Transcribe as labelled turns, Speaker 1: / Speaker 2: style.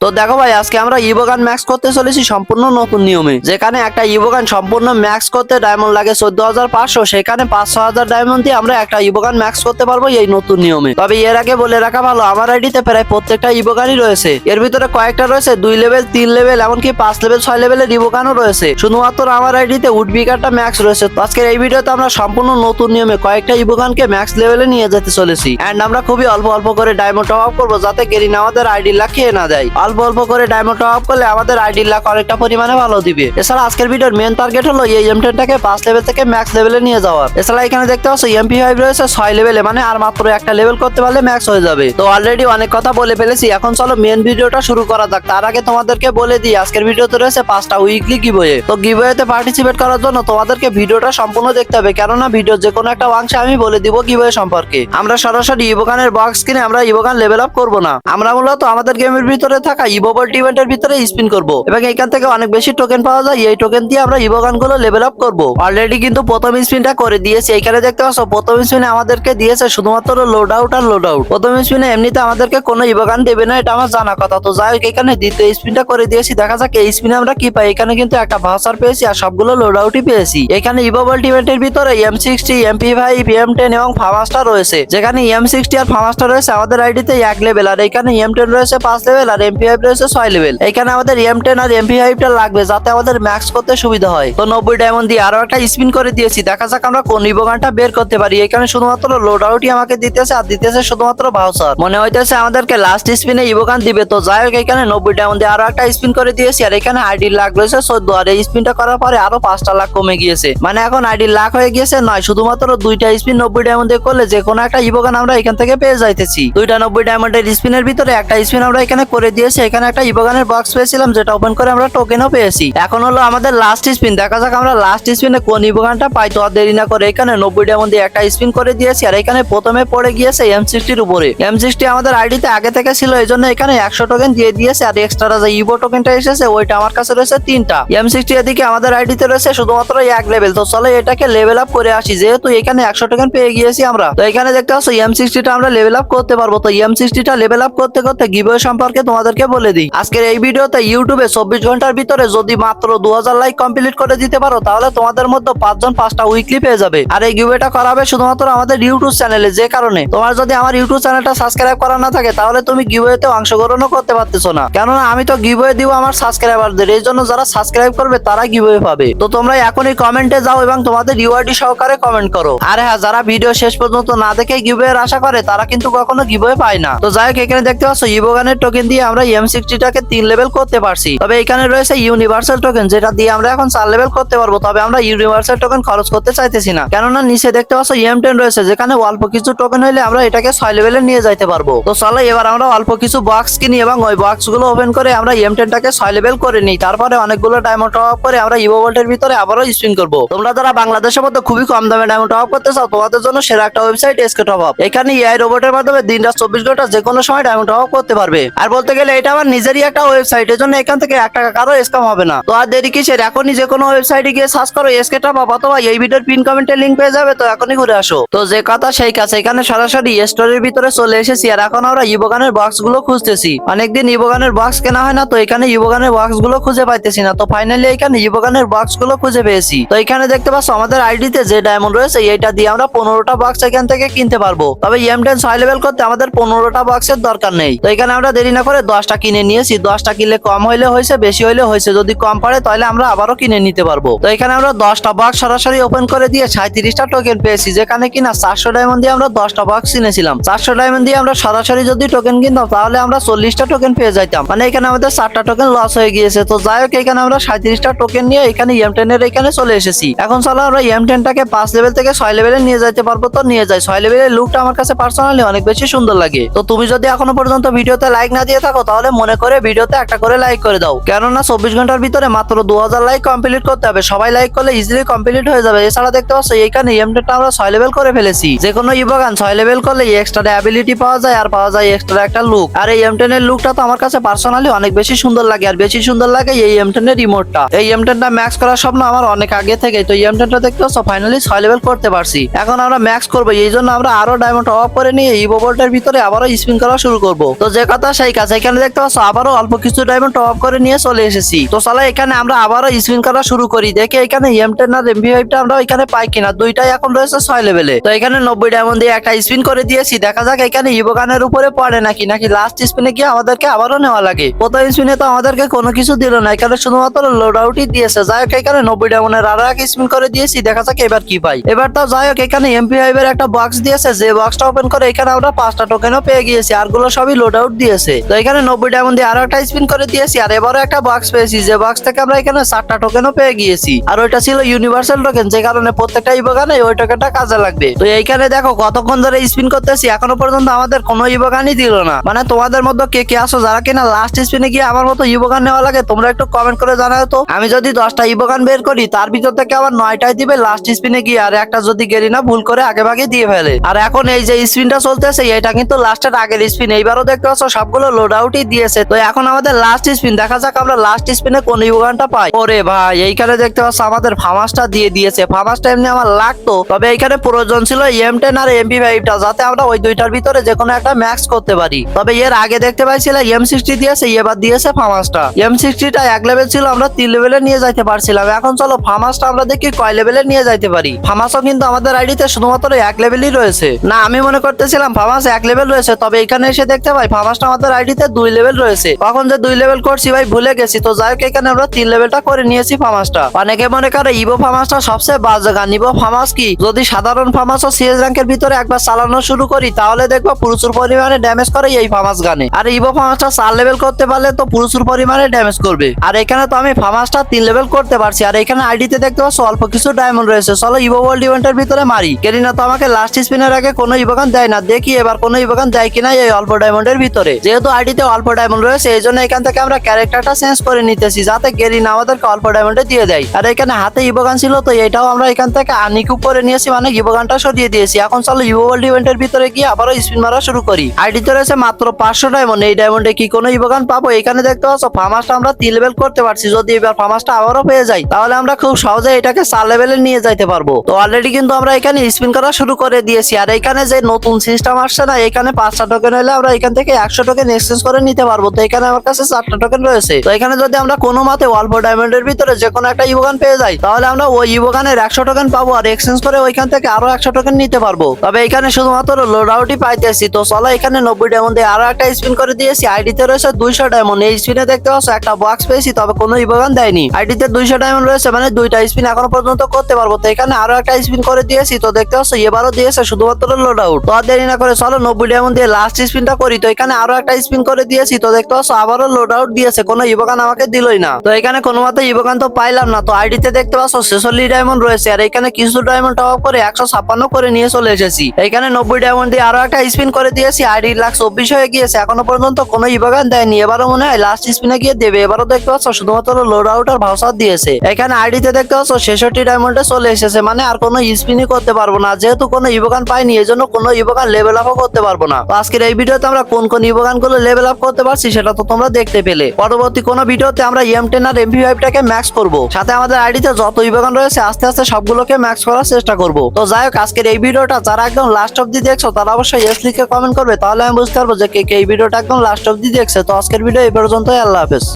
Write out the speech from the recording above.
Speaker 1: তো দেখো ভাই, আজকে আমরা ইভোগান ম্যাক্স করতে চলেছি সম্পূর্ণ নতুন নিয়মে। যেখানে একটা ইভোগান সম্পূর্ণ ম্যাক্স করতে ডায়মন্ড লাগে চোদ্দ হাজার পাঁচশো, সেখানে পাঁচশো হাজার ডায়মন্ড দিয়ে আমরা একটা ইভোগান ম্যাক্স করতে পারব এই নতুন নিয়মে। তবে এর আগে বলে রাখা ভালো, আমার আইডিতে প্রায় প্রত্যেকটা ইভোগানই রয়েছে। এর ভিতরে কয়েকটা রয়েছে, দুই লেভেল তিন লেভেল এমনকি পাঁচ লেভেল ছয় লেভেলের ইভোগানও রয়েছে। শুধুমাত্র আমার আইডিতে উডবিকারটা ম্যাক্স রয়েছে। তো আজকের এই ভিডিওতে আমরা সম্পূর্ণ নতুন নিয়মে কয়েকটা ইভোগানকে ম্যাক্স লেভেলে নিয়ে যেতে চলেছি। এন্ড আমরা খুবই অল্প অল্প করে ডায়মন্ড টপ আপ করব, যাতে গেরিন আমাদের আইডি লাখ খেয়ে না দেয় অল্প অল্প করে ডায়মন্ড টপ করলে আমাদের আইডি লাখ অনেকটা পরিমাণে ভালো দিবে। এছাড়া আজকের ভিডিওর মেন টার্গেট হলো এই এম টেনটাকে পাঁচ লেভেল থেকে ম্যাক্স লেভেলে নিয়ে যাওয়া। এছাড়া এখানে দেখতে পাচ্ছ এমপি ফাইভ রয়েছে, ছয় লেভেলে মানে আর মাত্র একটা লেভেল করতে পারলে ম্যাক্স হয়ে যাবে। তো অলরেডি অনেক কথা বলে ফেলেছি, এখন চলো মেন ভিডিওটা শুরু করা যাক। তার আগে তোমাদেরকে বলে দিই, আজকের ভিডিওতে রয়েছে পাঁচটা উইকলি গিভওয়ে তো গিভওয়েতে পার্টিসিপেট করার জন্য তোমাদেরকে ভিডিওটা সম্পূর্ণ দেখতে হবে, কেননা ভিডিওর যে কোনো একটা অংশে আমি বলে দিব গিভওয়ে সম্পর্কে। আমরা সরাসরি ইভোগানের বক্স কিনে আমরা ইভোগান লেভেল আপ করব না। আমরা মূলত আমাদের গেমের ভিতরে থাকা ইভোবল্ট ইভেন্টের ভিতরে স্পিন করব। এবং এখান থেকে অনেক বেশি টোকেন পাওয়া যায়। এই টোকেন দিয়ে আমরা ইভোগানগুলো লেভেল আপ করব। অলরেডি কিন্তু প্রথম স্পিনটা করে দিয়েছি। এখানে দেখতে পাচ্ছ, প্রথম স্পিনে আমাদেরকে দিয়েছে শুধুমাত্র লোড আউট আর লোড আউট প্রথম স্পিনে এমনিতে আমাদেরকে কোনো ইভোগান দেবে না, এটা আমার জানা কথা। তো যাই হোক, এখানে দ্বিতীয় স্পিনটা করে দিয়েছি। দেখা যাক এই স্পিনে আমরা কি পাই। এখানে কিন্তু একটা ভাউচার পেয়েছি আর সবগুলো লোড আউটই পেয়েছি। এখানে ইভোবল্ট ইভেন্টের ভিতরে M sixty MP five M ten এবং ফার্মাস্টার রয়েছে। যেখানে এম সিক্সটি আর ফার্মাস্টার রয়েছে, আমাদের আইডিতে এক লেভেল আর এখানে এম টেন রয়েছে পাঁচ লেভেল আর এমপি ফাইভ রয়েছে ছয় লেভেল এখানে আমাদের এম টেন আর এমপি ফাইভটা লাগবে যাতে আমাদের ম্যাক্স করতে সুবিধা হয়। তো নব্বই ডায়মন্ড দিয়ে আরও একটা স্পিন করে দিয়েছি। দেখা যাক আমরা কোন ইভোগানটা বের করতে পারি। এখানে শুধুমাত্র লোড আউটই আমাকে দিতেছে আর দিতেছে শুধুমাত্র ভাউচার মনে হইতেছে আমাদেরকে লাস্ট স্পিনে ইভোগান দিবে। তো যাই হোক, এখানে নব্বই ডায়মন্ড দিয়ে আরও একটা স্পিন করে দিয়েছি। আর এখানে আইডি লাখ রয়েছে চোদ্দ। আর এই স্পিনটা করার পরে আরও পাঁচটা লাখ কমে গিয়েছে। মানে এখন আইডি লাখ হয়ে গিয়েছে নয়। শুধুমাত্র দুইটা স্পিন নব্বই ডায়মন্ড দিয়ে করলে যে কোনো একটা ইভোগান আমরা এখান থেকে পেয়ে যাইতেছি। দুইটা নব্বই ডায়মন্ডের স্পিনের ভিতরে একটা স্পিন আমরা এখানে করে দিয়েছি। এখানে একটা ইভোগানের বক্স পেয়েছিলাম, যেটা ওপেন করে আমরা টোকেনও পেয়েছি। এখন হলো আমাদের লাস্ট স্পিন দেখা যাক আমরা লাস্ট স্পিনে কোন ইভোগানটা পাই, তো দেরি না করে এখানে নব্বই ডায়মন্ড দিয়ে একটা স্পিন করে দিয়েছি, আর এখানে প্রথমে পড়ে গিয়েছে এম সিক্সটির উপরে। এম সিক্সটি আমাদের আইডিতে আগে থেকে ছিল এই জন্য এখানে একশো টোকেন দিয়ে দিয়েছে, আর এক্সট্রা যে ইভো টোকেনটা এসেছে, ওইটা আমার কাছে রয়েছে তিনটা। এম সিক্সটি এদিকে আমাদের আইডিতে রয়েছে শুধুমাত্র এক লেভেল তো চলো এটাকে লেভেল আপ করে আসি, যেহেতু এখানে একশো টোকেন পেয়ে গিয়েছি আমরা। তো এখানে দেখতে পাচ্ছ এম সিক্সটিটা আমরা লেভেল আপ করতে পারব, তো এম সিক্সটিটা লেভেল আপ করতে করতে গিভওয়ে সম্পর্কে তোমাদেরকে বলে দিই? আজকের এই ভিডিওতে ইউটিউবে চব্বিশ ঘণ্টার ভিতরে যদি মাত্র দু হাজার লাইক কমপ্লিট করে দিতে পারো, তাহলে তোমাদের মধ্যে পাঁচজন পাঁচটা উইকলি পেয়ে যাবে। আর এই গিভওয়েটা করাবে শুধুমাত্র আমাদের ইউটিউব চ্যানেলে যে কারণে। তোমার যদি আমার ইউটিউব চ্যানেলটা সাবস্ক্রাইব করা না থাকে, তাহলে তুমি গিভওয়েতে অংশগ্রহণও করতে পারতেছো না। কেননা, আমি তো গিভওয়ে দিব আমার সাবস্ক্রাইবারদের এই জন্য যারা সাবস্ক্রাইব করবে তারা গিভওয়ে পাবে। তো তোমরা এখনই কমেন্টে যাও এবং তোমাদের ইউআইডি সহকারে কমেন্ট করো। আর হ্যাঁ যারা ভিডিও শেষ পর্যন্ত না দেখে গিভওয়ের আশা করে, তারা কিন্তু কখনো গিভওয়ে পায় না। তো যাই হোক, এখানে দেখতে পাচ্ছ ইভোগানের টোকেন দিয়ে আমরা এম সিক্সটিটাকে তিন লেভেল করতে পারছি। তবে এখানে রয়েছে ইউনিভার্সাল টোকেন যেটা দিয়ে আমরা এখন চার লেভেল করতে পারব। তবে আমরা ইউনিভার্সাল টোকেন খরচ করতে চাইতেছি না। কেননা নিচে দেখতে পাচ্ছ এম টেন রয়েছে, যেখানে অল্প কিছু টোকেন হলে আমরা এটাকে ছয় লেভেলে নিয়ে যাইতে পারব। তো চলো, এবার আমরা অল্প কিছু বক্স কিনি এবং ওই বক্সগুলো ওপেন করে আমরা এম টেনটাকে ছয় লেভেল করে নিই। তারপরে অনেকগুলো ডায়মন্ড টপ করে আমরা ইভো ভোল্টের ভিতরে আবারও স্পিন করব। তোমরা যারা বাংলাদেশের মধ্যে খুবই কম দামে ডায়মন্ড টপ করতে চাও, তোমাদের জন্য সেরা একটা ওয়েবসাইট এসকে টপ আপ এখানে এআই রোবটের মাধ্যমে দিন রাত চব্বিশ ঘণ্টা যে কোনো সময় ডায়মন্ড টপ করতে পারবে। আর বলতে গেলে এটা আমার নিজেরই একটা ওয়েবসাইট এর জন্য এখান থেকে এক টাকা কারও স্কাম হবে না। তো আর দেরি কিসের? এখনই যে কোনো ওয়েবসাইটে গিয়ে সার্চ করো এসকে টপ অথবা এই ভিডিওর পিন কমেন্টে লিংক পেয়ে যাবে, তো এখনই ঘুরে আসো। তো যে কথা সেই কাছে এখানে সরাসরি স্টোরের ভিতরে চলে এসেছি। আর এখন আমরা ইবোগানের বক্সগুলো খুঁজতেছি। অনেকদিন ইবোগানের বক্স কেনা হয় না, তো এখানে ইবোগানের বক্সগুলো খুঁজে পাইতেছি না। তো ফাইনালি এখানে ইবোগানের বক্সগুলো খুঁজে পেয়েছি। তো এখানে দেখতে পাচ্ছ, আমাদের আইডিতে যে ডায়মন্ড রয়েছে, এইটা দিয়ে আমরা পনেরোটা বক্স এখান থেকে কিনতে পারব। তবে এম টেন ছয় লেভেল করতে আমাদের পনেরোটা বক্সের দরকার নেই। তো এখানে আমরা দেরি না করে দশটা কিনে নিয়েছি, দশটা কিনলে কম হইলে হয়েছে, বেশি হইলে হয়েছে। যদি কম পড়ে, তাহলে আমরা আবারও কিনে নিতে পারব। তো এখানে আমরা দশটা বক্স সরাসরি ওপেন করে দিয়ে সাঁত্রিশটা টোকেন পেয়েছি। যেখানে কিনা চারশো ডায়মন্ড দিয়ে আমরা দশটা বক্স কিনেছিলাম। চারশো ডায়মন্ড দিয়ে আমরা সরাসরি যদি টোকেন কিনতাম, তাহলে আমরা চল্লিশটা টোকেন পেয়ে যাইতাম। মানে এখানে আমাদের চারটা টোকেন লস হয়ে গিয়েছে। তো যাই হোক, এখানে আমরা সাঁত্রিশটা টোকেন নিয়ে এখানে এম টেন এর এখানে চলে এসেছি। এখন চলো আমরা এম টেনটাকে পাঁচ লেভেল থেকে ছয় লেভেলে নিয়ে যাইতে পারব তো নিয়ে যাই। ছয় লেভেলের লুকটা আমার কাছে পার্সোনালি অনেক বেশি সুন্দর লাগে। তো তুমি যদি এখনও পর্যন্ত ভিডিওতে লাইক না দিয়ে থাকো তাহলে মনে করে ভিডিওতে একটা করে লাইক করে দাও। কেননা চব্বিশ ঘণ্টার ভিতরে মাত্র দু হাজার লাইক কমপ্লিট করতে হবে। সবাই লাইক করলে ইজিলি কমপ্লিট হয়ে যাবে। এছাড়া দেখতে পাচ্ছ, এইখানে এমটেনটা আমরা ছয় লেভেল করে ফেলেছি। যে কোনো ইবাগান, ছয় লেভেল করলে এক্সট্রা অ্যাবিলিটি পাওয়া যায় আর পাওয়া যায় এক্সট্রা একটা লুক আর এই এম এর লুকটা তো আমার কাছে পার্সোনালি অনেক বেশি সুন্দর লাগে। আর বেশি সুন্দর লাগে এই এম টেনের রিমোটটা এই এম টেনটা ম্যাক্স করার স্বপ্ন আমার অনেক আগে থেকে তো এই এম টেনটা দেখতে পাচ্ছ ফাইনালি ছয় লেভেল করতে পারছি। এখন আমরা ম্যাক্স করব। এই জন্য আমরা আরও ডায়মন্ড অফ করে নিয়ে ইভো বোল্টের ভিতরে আবারও স্পিন করা শুরু করব। তো যে কথা সেই কাছে এখানে দেখতে পাচ্ছ, আবারও অল্প কিছু ডায়মন্ড টপ আপ করে নিয়ে চলে এসেছি। তো চলো এখানে আমরা আবারও স্পিন করা শুরু করি। দেখে এখানে এম টেন আর এমভি ফাইভটা আমরা এখানে পাই কিনা। দুইটাই এখন রয়েছে ছয় লেভেলে তো এখানে নব্বই ডায়মন্ড দিয়ে একটা স্পিন করে দিয়েছি। দেখা যাক এখানে ইবোগানের উপরে পড়ে নাকি? নাকি লাস্ট স্পিনে গিয়ে আমাদেরকে আবারও নেওয়া লাগে? প্রথম স্পিনে তো আমাদেরকে কোনো কিছু দিল না। এখানে শুধুমাত্র লোড আউটই দিয়েছে। যাই হোক, এখানে নব্বই ডায়মন্ডের আরও এক স্পিন করে দিয়েছি। দেখা যাক এবার কি পাই। এবার তো যাই হোক, এখানে এমপি ফাইভ এর একটা বক্স দিয়েছে। যে বক্সটা ওপেন করে এখানে আমরা পাঁচটা টোকেনও পেয়ে গিয়েছি। আরগুলো সবই লোড আউট দিয়েছে। তো এখানে নব্বই ডায়মন্ড দিয়ে আরও একটা স্পিন করে দিয়েছি আর এবারও একটা বক্স পেয়েছি। যে বক্স থেকে আমরা এখানে চারটা টোকেনও পেয়ে গিয়েছি। আর ওইটা ছিল ইউনিভার্সাল টোকেন যে কারণে প্রত্যেকটা ইবোগানে ওই টোকেনটা কাজে লাগবে। তো এইখানে দেখো, কতক্ষণ ধরে স্পিন করতেছি, এখনও পর্যন্ত আমাদের কোনো ইবোগানই দিল না। মানে তোমাদের মধ্যে কে কে আসো, যারা কিনা লাস্ট স্পিনে গিয়ে আমার মতো ইবোগান নেওয়া লাগে, তোমরা একটু কমেন্ট করে জানাও তো। আমি যদি দশটা ইবোগান বের করি, তার ভিতর থেকে আবার নয়টাই দিবে লাস্ট স্পিনে গিয়ে, আর একটা যদি গেরি না, ভুল করে আগে ভাগে দিয়ে ফেলে। আর এখন এই যে স্পিনটা চলতেছে, এটা কিন্তু লাস্টের আগের স্পিন এইবারও দেখতে পাচ্ছ, সবগুলো লোড আউটই দিয়েছে। তো এখন আমাদের লাস্ট স্পিন দেখা যাক আমরা লাস্ট স্পিনে কোন ইবোগানটা পাই। ওরে ভাই, এইখানে দেখতে পাচ্ছ আমাদের ফামাসটা দিয়ে দিয়েছে। ফামাসটা এমনি আমার লাগতো, তবে এইখানে প্রয়োজন ছিল এম টেন আর এমপি ফাইভটা যাতে আমরা ওই দুইটার ভিতরে যে কোনো একটা ম্যাক্স করতে পারি। তবে এর আগে দেখতে পাইছিলাম এম সিক্সটি দিয়েছে, এবার দিয়েছে ফামাসটা এম সিক্সটিটা এক লেভেল ছিল, আমরা তিন লেভেলে নিয়ে যাইতে পারছিলাম। এখন চলো ফামাসটা আমরা দেখি কয় লেভেলে নিয়ে যাইতে পারি। ফামাসও কিন্তু আমাদের আইডিতে শুধুমাত্র এক লেভেলই রয়েছে। না, আমি মনে করতেছিলাম ফামাস এক লেভেল রয়েছে, তবে এখানে এসে দেখতে পাই ফামাসটা আমাদের আইডিতে দুই লেভেল রয়েছে। কখন যে দুই লেভেল করছি ভাই, ভুলে গেছি। তো যাই এখানে আমরা তিন লেভেলটা করে নিয়েছি ফামাসটা অনেকে মনে করে ইভো ফামাসটা সবচেয়ে বাজে। গান ইভো ফামাস কি? যদি সাধারণ ফার্মাস ও সিএস র্যাঙ্কের ভিতরে একবার চালানো শুরু করি, তাহলে দেখব প্রচুর পরিমাণে ড্যামেজ করে এই ফামাস গানে। আর ইভো ফামাসটা চার লেভেল করতে পারলে তো প্রচুর পরিমাণে ড্যামেজ করবে। আর এখানে তো আমি ফামাসটা তিন লেভেল করতে পারছি। আর এখানে আইডিতে দেখতে পাচ্ছ অল্প কিছু ডায়মন্ড রয়েছে। চলো ইভো ওয়ার্ল্ড ইভেন্টের ভিতরে মারি। কেরিনা তো আমাকে লাস্ট স্পিনের আগে কোনো ইভোগান দেয় না। দেখি এবার কোনো ইভোগান দেয় কিনা এই অল্প ডায়মন্ডের ভিতরে। যেহেতু আইডিতে অল্প ডায়মন্ড রয়েছে, এই জন্য এখান থেকে আমরা ক্যারেক্টারটা চেঞ্জ করে নিতেছি, যাতে গেরিনা আমাদেরকে অল্প ডায়মন্ডে দিয়ে দেয়। আর এখানে হাতে ইভোগান ছিল তো, এটাও আমরা এখান থেকে আনিকুপ করে নিয়েছি মানে ইভোগানটা সরিয়ে দিয়েছি। এখন চলো ওয়ার্ল্ড ইভেন্টের ভিতরে গিয়ে আবারও স্পিন মারা শুরু করি। আইডিতে রয়েছে মাত্র পাঁচশো ডায়মন্ড এই ডায়মন্ডে কি কোনো ইভোগান পাবো? এখানে দেখতে পাচ্ছ ফার্মাসটা আমরা তিন লেভেল করতে পারছি। যদি এবার ফার্মাসটা আবারও পেয়ে যাই, তাহলে আমরা খুব সহজে এটাকে চার লেভেলে নিয়ে যাইতে পারব। তো অলরেডি কিন্তু আমরা এখানে স্পিন করা শুরু করে দিয়েছি। আর এখানে যে নতুন সিস্টেম আসছে না, এখানে পাঁচটা টোকেন হলে আমরা এখান থেকে একশো টোকেন এক্সচেঞ্জ করে নিতে পারব। তো এখানে আমার কাছে চারটা টোকেন রয়েছে। তো এখানে যদি আমরা কোনো মতে অল্প ডায়মন্ডের ভিতরে যে কোনো একটা ইভোগান পেয়ে যাই, তাহলে আমরা ওই ইভোগানের একশো টোকেন পাবো আর এক্সচেঞ্জ করে ওইখান থেকে আরও একশো টোকেন নিতে পারব। তবে এখানে শুধুমাত্র লোড আউটই পাইতেছি। তো চলো এখানে নব্বই ডায়মন্ড দিয়ে আরও একটা স্পিন করে দিয়েছি। আইডিতে রয়েছে দুইশো ডায়মন্ড এই স্পিনে দেখতে পাচ্ছ একটা বক্স পেয়েছি, তবে কোনো ইভোগান দেয়নি। আইডিতে দুইশো ডায়মন্ড রয়েছে মানে দুইটা স্পিন এখনও পর্যন্ত করতে পারব। তো এখানে আরও একটা স্পিন করে দিয়েছি। তো দেখতে পাচ্ছ এবারও দিয়েছে শুধুমাত্র লোড আউট তো আর দেরি না করে চলো নব্বই ডায়মন্ড দিয়ে লাস্ট স্পিনটা করি। তো এখানে আরও একটা স্পিন করে দিয়েছি। তো দেখতে পাচ্ছ, আবারও লোড আউট দিয়েছে, কোনো ইভোগান আমাকে দিলই না। তো এখানে কোনো মতো ইভোগান তো পাইলাম না, তো আইডিতে দেখতে পাচ্ছ, ছেচল্লিশ ডায়মন্ড রয়েছে, আর এখানে কিছু ডায়মন্ড টপ করে একশো ছাপ্পান্ন করে নিয়ে চলে এসেছি। এখানে নব্বই ডায়মন্ড দিয়ে আরও একটা স্পিন করে দিয়েছি আইডি লাখ চব্বিশ হয়ে গিয়েছে, এখনও পর্যন্ত কোনো ইভোগান দেয়নি, এবারও মনে হয় লাস্ট স্পিনে গিয়ে দেবে, এবারও দেখতে পাচ্ছ, শুধুমাত্র লোড আউট আর ভাউসার দিয়েছে। এখানে আইডিতে দেখতে পাচ্ছ, ছেষট্টি ডায়মন্ডে চলে এসেছে মানে আর কোনো স্পিনই করতে পারব না, যেহেতু কোনো ইভোগান পাইনি এই জন্য কোনো ইভোগান লেভেল আপও করতে পারব না। আজকের এই ভিডিওতে আমরা কোন কোন ইভোগানগুলো লেভেল আপ করতে পারছি সেটা তো তোমরা দেখতে পেলে। পরবর্তী কোনো ভিডিওতে আমরা এম টেন আর এমভি ফাইভটাকে ম্যাক্স করব। সাথে আমাদের আইডিতে যত ইভোগান রয়েছে, আস্তে আস্তে সবগুলোকে ম্যাক্স করার চেষ্টা করব। তো যাই হোক, আজকের এই ভিডিওটা যারা একদম লাস্ট অব্দি দেখছ, তারা অবশ্যই এস লিখে কমেন্ট করবে। তাহলে আমি বুঝতে পারব যে কে কে এই ভিডিওটা একদম লাস্ট অব্দি দেখছে। তো আজকের ভিডিও এই পর্যন্ত আল্লাহ হাফেজ।